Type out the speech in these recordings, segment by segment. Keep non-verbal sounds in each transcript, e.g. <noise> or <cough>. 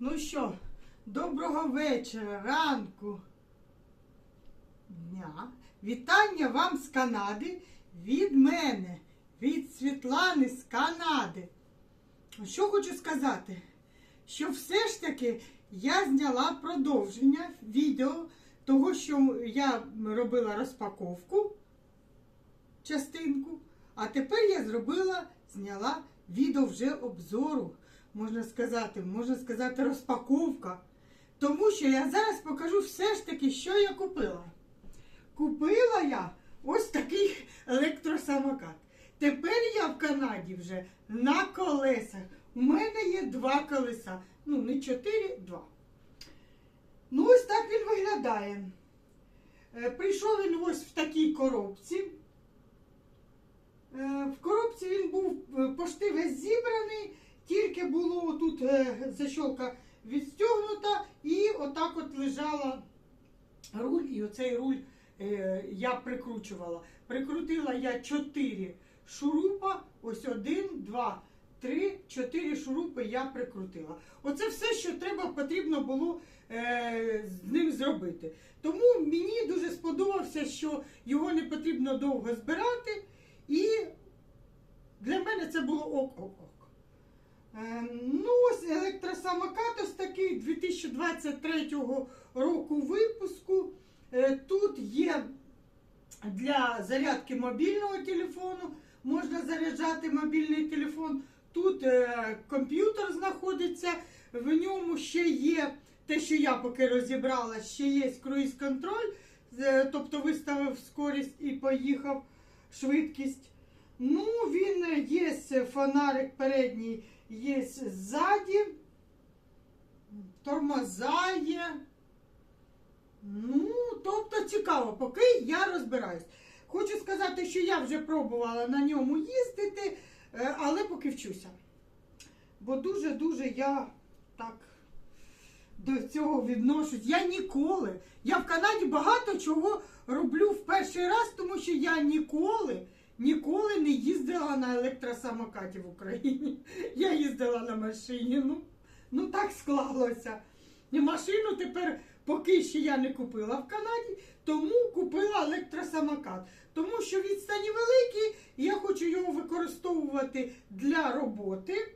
Ну що, доброго вечора, ранку, дня. Вітання вам з Канади від мене, від Світлани з Канади. Що хочу сказати? Що все ж таки я зняла продовження відео того, що я робила розпаковку, частинку, а тепер я зробила, зняла відео вже обзору, можна сказати, можна сказати, розпаковка. Тому що я зараз покажу все ж таки, що я купила. Купила я ось такий електросамокат. Тепер я в Канаді вже на колесах. У мене є два колеса. Ну, не чотири, два. Ну, ось так він виглядає. Е, Прийшов він ось в такій коробці. Е, В коробці він був е, пошти весь зібраний, тут е, защолка відстягнута, і отак от лежала руль, і оцей руль е, я прикручувала. Прикрутила я чотири шурупа, ось один, два, три, чотири шурупи я прикрутила. Оце все, що треба, потрібно було е, з ним зробити. Тому мені дуже сподобався, що його не потрібно довго збирати, і для мене це було ок-ок-ок. Ем, Ну, ось електросамокат ось такий 2023 року випуску. Е, Тут є для зарядки мобільного телефону, можна заряджати мобільний телефон. Тут е, комп'ютер знаходиться, в ньому ще є те, що я поки розібрала, ще є круїз-контроль, е, тобто виставив скорість і поїхав швидкість. Ну, він є фонарик передній, є ззаді, тормоза є. Ну, тобто цікаво, поки я розбираюсь. Хочу сказати, що я вже пробувала на ньому їздити, е, але поки вчуся. Бо дуже-дуже я так до цього відношусь. Я ніколи. Я в Канаді багато чого роблю в перший раз, тому що я ніколи. Ніколи не їздила на електросамокаті в Україні. <laughs> Я їздила на машині. Ну, ну так склалося. І машину тепер поки ще я не купила в Канаді, тому купила електросамокат. Тому що відстані великі, я хочу його використовувати для роботи,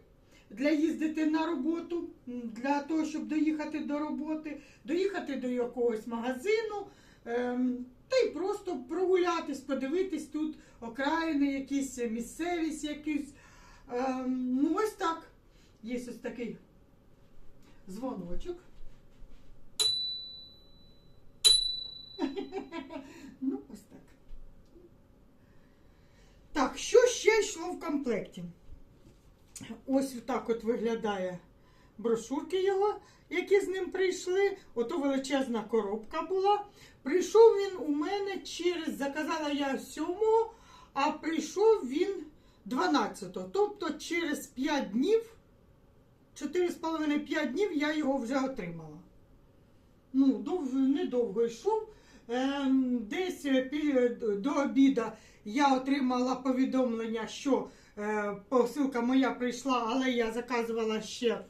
для їздити на роботу, для того, щоб доїхати до роботи, доїхати до якогось магазину. ем, Та й просто прогулятись, подивитись тут окраїни, якісь місцевість, якісь. Ем, Ну, ось так. Є ось такий дзвоночок. <laughs> Ну, ось так. Так, що ще йшло в комплекті? Ось так от виглядає брошурки його, які з ним прийшли. Ото величезна коробка була. Прийшов він у мене через, заказала я 7, а прийшов він 12. Тобто через 5 днів, 4,5-5 днів я його вже отримала. Ну, дов, недовго йшов. Ем, десь е, до обіда я отримала повідомлення, що е, посилка моя прийшла, але я заказувала ще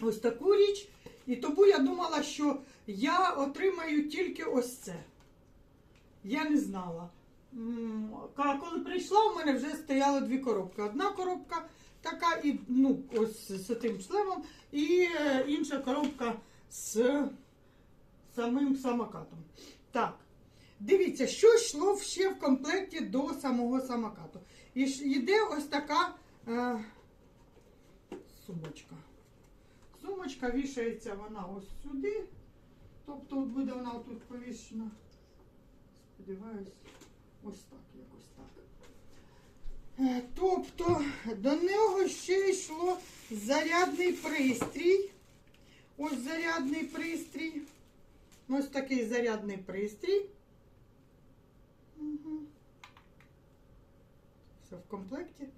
ось таку річ. І тому я думала, що я отримаю тільки ось це. Я не знала. Коли прийшла, у мене вже стояло дві коробки. Одна коробка така, і ну, ось з тим шлемом, і е, інша коробка з самим самокатом. Так, дивіться, що йшло ще в комплекті до самого самокату. І йде ось така е, сумочка. Сумочка вішається вона ось сюди. Тобто буде вона тут повішена. Сподіваюсь, ось так, якось так. Е, Тобто до нього ще йшло зарядний пристрій. Ось зарядний пристрій. Ось такий зарядний пристрій. Угу. Все в комплекті.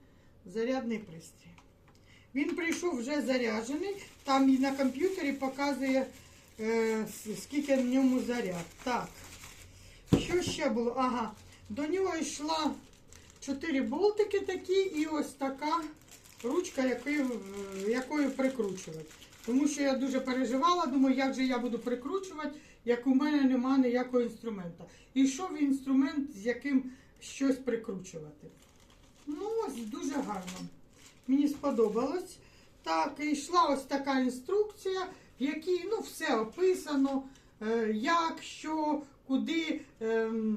Зарядний пристрій. Він прийшов вже заряджений. Там і на комп'ютері показує, е, скільки в ньому заряд. Так. Що ще було? Ага. До нього йшла 4 болтики такі і ось така ручка, якою, якою прикручувати. Тому що я дуже переживала, думаю, як же я буду прикручувати, як у мене нема ніякого інструмента. І йшов інструмент, з яким щось прикручувати. Ну, ось дуже гарно. Мені сподобалось. Так, і йшла ось така інструкція, в якій ну, все описано, е, як, що, куди, ем,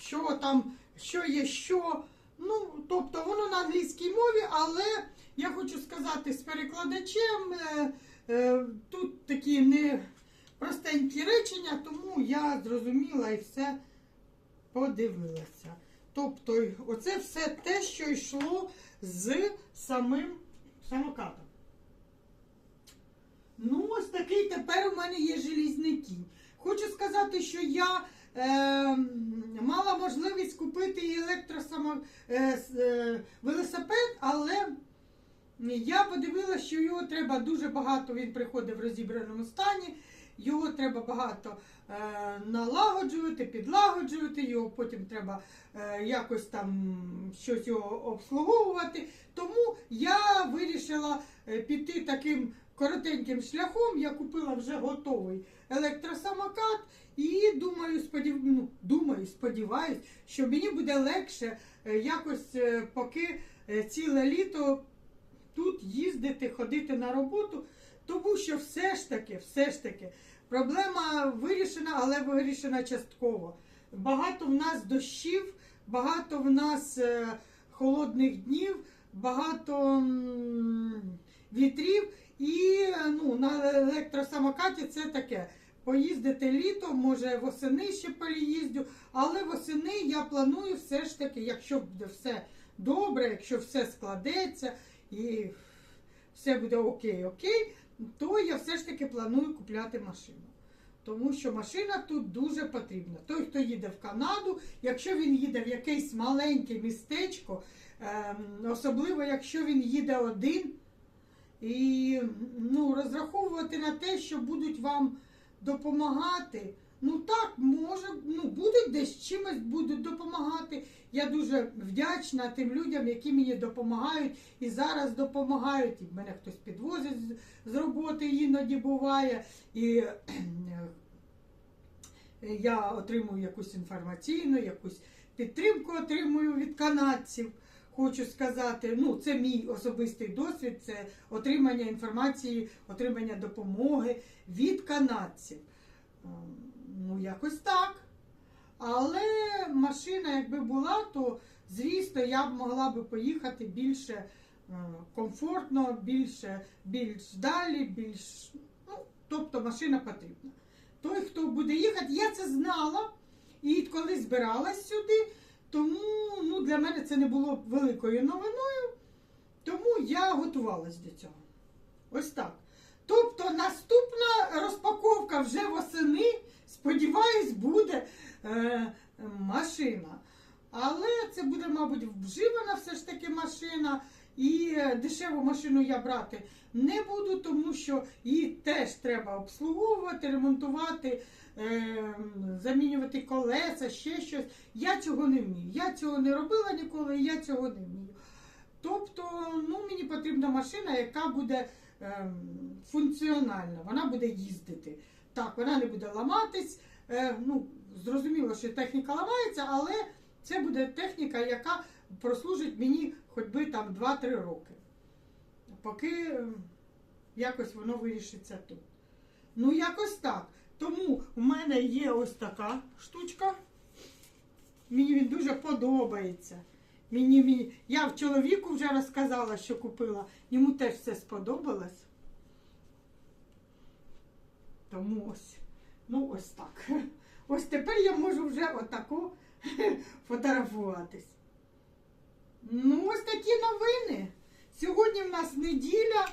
що там, що є що. Ну, тобто воно на англійській мові, але я хочу сказати з перекладачем. Е, е, тут такі не простенькі речення, тому я зрозуміла і все подивилася. Тобто, оце все те, що йшло з самим самокатом. Ну, ось такий тепер у мене є желізний кінь. Хочу сказати, що я е, мала можливість купити і е, е, але я подивилася, що його треба дуже багато, він приходить в розібраному стані. Його треба багато е, налагоджувати, підлагоджувати, його потім треба е, якось там щось його обслуговувати. Тому я вирішила е, піти таким коротеньким шляхом. Я купила вже готовий електросамокат і думаю, сподів... ну, думаю, сподіваюсь, що мені буде легше якось поки ціле літо тут їздити, ходити на роботу, тому що все ж таки, все ж таки, проблема вирішена, але вирішена частково. Багато в нас дощів, багато в нас е, холодних днів, багато вітрів. І е, ну, на електросамокаті це таке. Поїздити літом, може восени ще переїздю, але восени я планую все ж таки, якщо буде все добре, якщо все складеться і все буде окей, окей, то я все ж таки планую купляти машину. Тому що машина тут дуже потрібна. Той, хто їде в Канаду, якщо він їде в якесь маленьке містечко, ем, особливо якщо він їде один, і ну, розраховувати на те, що будуть вам допомагати. Ну так, може, ну будуть десь чимось будуть допомагати. Я дуже вдячна тим людям, які мені допомагають і зараз допомагають. І мене хтось підвозить з- роботи, іноді буває. І я отримую якусь інформаційну, якусь підтримку отримую від канадців. Хочу сказати, ну це мій особистий досвід, це отримання інформації, отримання допомоги від канадців. Ем, Ну, якось так. Але машина, якби була, то звісно, я б могла би поїхати більше е, комфортно, більше, більш далі, більш. Ну, тобто машина потрібна. Той, хто буде їхати, я це знала. І коли збиралась сюди, тому ну, для мене це не було великою новиною. Тому я готувалась до цього. Ось так. Тобто наступна розпаковка вже восени, сподіваюсь, буде е, машина. Але це буде, мабуть, вживана все ж таки машина. І е, дешеву машину я брати не буду, тому що її теж треба обслуговувати, ремонтувати, е, замінювати колеса, ще щось. Я цього не вмію. Я цього не робила ніколи, і я цього не вмію. Тобто, ну, мені потрібна машина, яка буде ем, функціональна, вона буде їздити. Так, вона не буде ламатись. Е, ну, зрозуміло, що техніка ламається, але це буде техніка, яка прослужить мені хоч би там 2-3 роки. Поки ем, якось воно вирішиться тут. Ну, якось так. Тому в мене є ось така штучка. Мені він дуже подобається. Мені, мені, я в чоловіку вже розказала, що купила. Йому теж все сподобалось. Тому ось. Ну, ось так. <laughs> Ось тепер я можу вже отако <laughs> фотографуватись. Ну, ось такі новини. Сьогодні в нас неділя.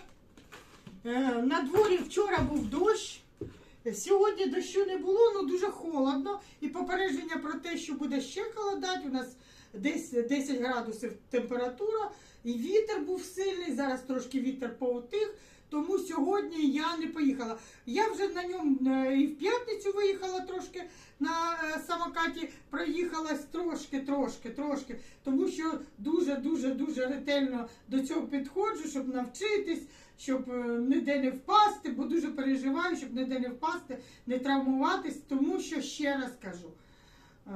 Е, На дворі вчора був дощ. Сьогодні дощу не було, ну дуже холодно. І попередження про те, що буде ще холодати. У нас десь 10 градусів температура, і вітер був сильний. Зараз трошки вітер поутих. тому сьогодні я не поїхала. Я вже на ньому е, і в п'ятницю виїхала трошки на е, самокаті, проїхалась трошки, трошки, трошки, тому що дуже, дуже, дуже ретельно до цього підходжу, щоб навчитись, щоб е, ніде не впасти, бо дуже переживаю, щоб ніде не впасти, не травмуватись, тому що ще раз кажу. Е,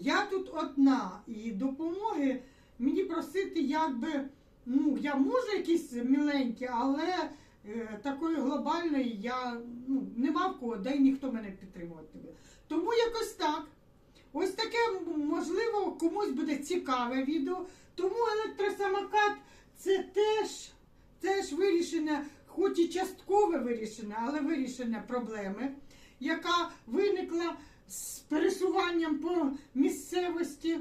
Я тут одна і допомоги мені просити, якби, ну, я можу якісь міленькі, але е, такої глобальної я ну, нема в кого, де й ніхто мене підтримувати. Тому якось так. Ось таке, можливо, комусь буде цікаве відео. Тому електросамокат це теж, теж вирішення, хоч і часткове вирішення, але вирішення проблеми, яка виникла з пересуванням по місцевості.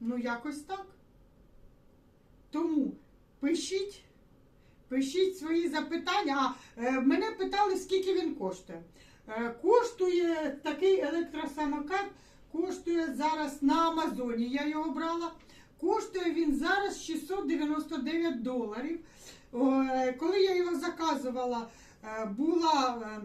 Ну, якось так. Тому пишіть, пишіть свої запитання. А е, мене питали, скільки він коштує. Е, коштує такий електросамокат, коштує зараз на Амазоні. Я його брала. Коштує він зараз 699 доларів. Е, коли я його заказувала, е, була е,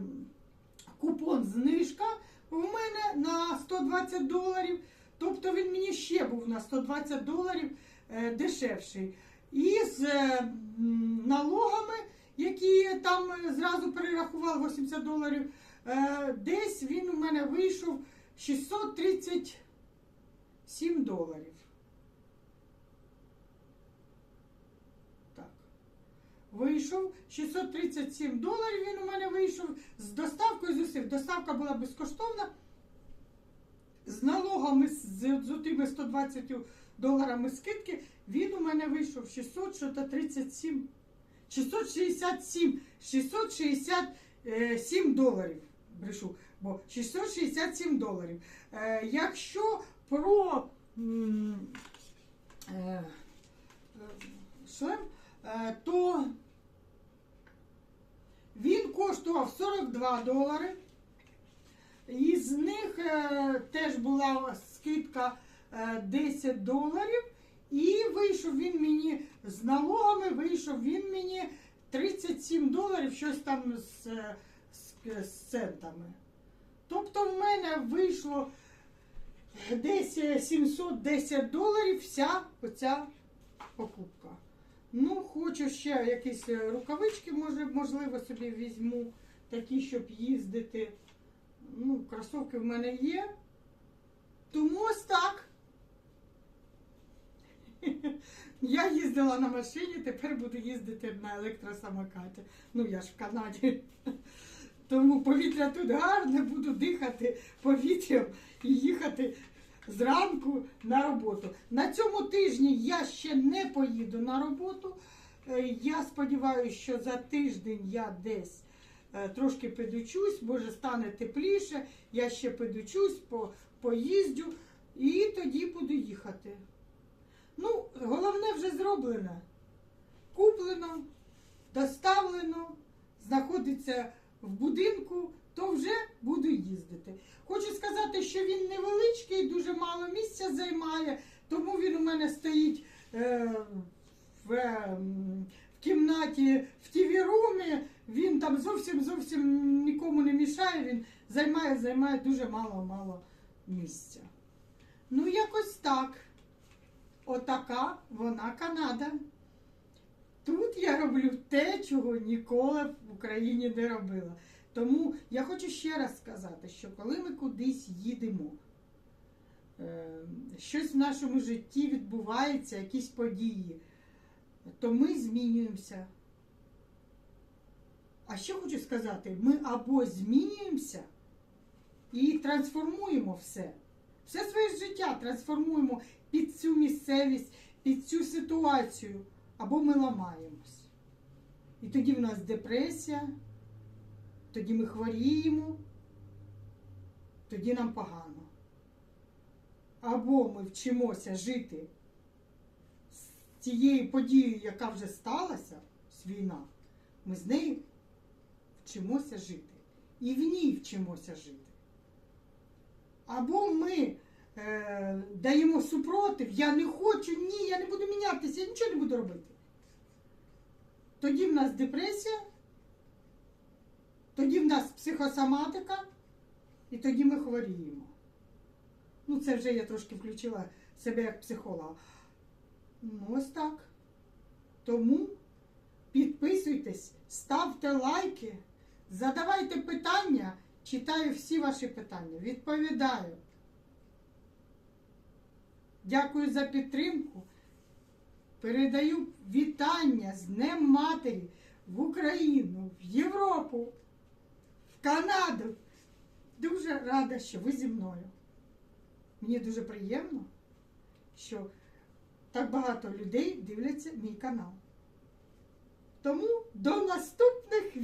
купон знижка у мене на 120 доларів. Тобто він мені ще був на 120 доларів е, дешевший. І з е, налогами, які там е, зразу перерахував 80 доларів, десь він у мене вийшов 637 доларів. Так. Вийшов 637 доларів. Він у мене вийшов з доставкою з усіх. Доставка була безкоштовна. З налогами з, з отими 120 доларами скидки, він у мене вийшов 637, 667, 667 доларів. Брешу, бо 667 доларів. Е, якщо про е, е, шлем, е, то він коштував 42 долари. Із них е, теж була скидка е, 10 доларів. І вийшов він мені з налогами, вийшов він мені 37 доларів, щось там з, е, з, з центами. Тобто в мене вийшло десь е, 710 доларів вся оця покупка. Ну, хочу ще якісь е, рукавички, може, можливо, собі візьму, такі, щоб їздити. Ну, кросовки в мене є. Тому ось так. <laughs> Я їздила на машині, тепер буду їздити на електросамокаті. Ну, я ж в Канаді. <laughs> Тому повітря тут гарне, буду дихати повітрям і їхати зранку на роботу. На цьому тижні я ще не поїду на роботу. Е, Я сподіваюся, що за тиждень я десь е, трошки підучусь, може стане тепліше, я ще підучусь, по, поїздю і тоді буду їхати. Ну, головне вже зроблено. Куплено, доставлено, знаходиться в будинку, то вже буду їздити. Хочу сказати, що він невеличкий, дуже мало місця займає, тому він у мене стоїть е, в, е, в кімнаті в тіві-румі. Він там зовсім зовсім нікому не мішає. Він займає, займає дуже мало-мало місця. Ну, якось так. Отака вона Канада. Тут я роблю те, чого ніколи в Україні не робила. Тому я хочу ще раз сказати, що коли ми кудись їдемо, е, щось в нашому житті відбувається, якісь події, то ми змінюємося. А що хочу сказати, ми або змінюємося і трансформуємо все. Все своє життя трансформуємо під цю місцевість, під цю ситуацію, або ми ламаємось. І тоді в нас депресія, тоді ми хворіємо, тоді нам погано. Або ми вчимося жити з тією подією, яка вже сталася, з війна, ми з нею вчимося жити. І в ній вчимося жити. Або ми е, даємо супротив, я не хочу, ні, я не буду мінятися, я нічого не буду робити. тоді в нас депресія, тоді в нас психосоматика, і тоді ми хворіємо. Ну, це вже я трошки включила себе як психолога. Ну, ось так. Тому підписуйтесь, ставте лайки, задавайте питання, читаю всі ваші питання, відповідаю. Дякую за підтримку. Передаю вітання з Днем Матері в Україну, в Європу, Канаду. Дуже рада, що ви зі мною. Мені дуже приємно, що так багато людей дивляться мій канал. Тому до наступних відео.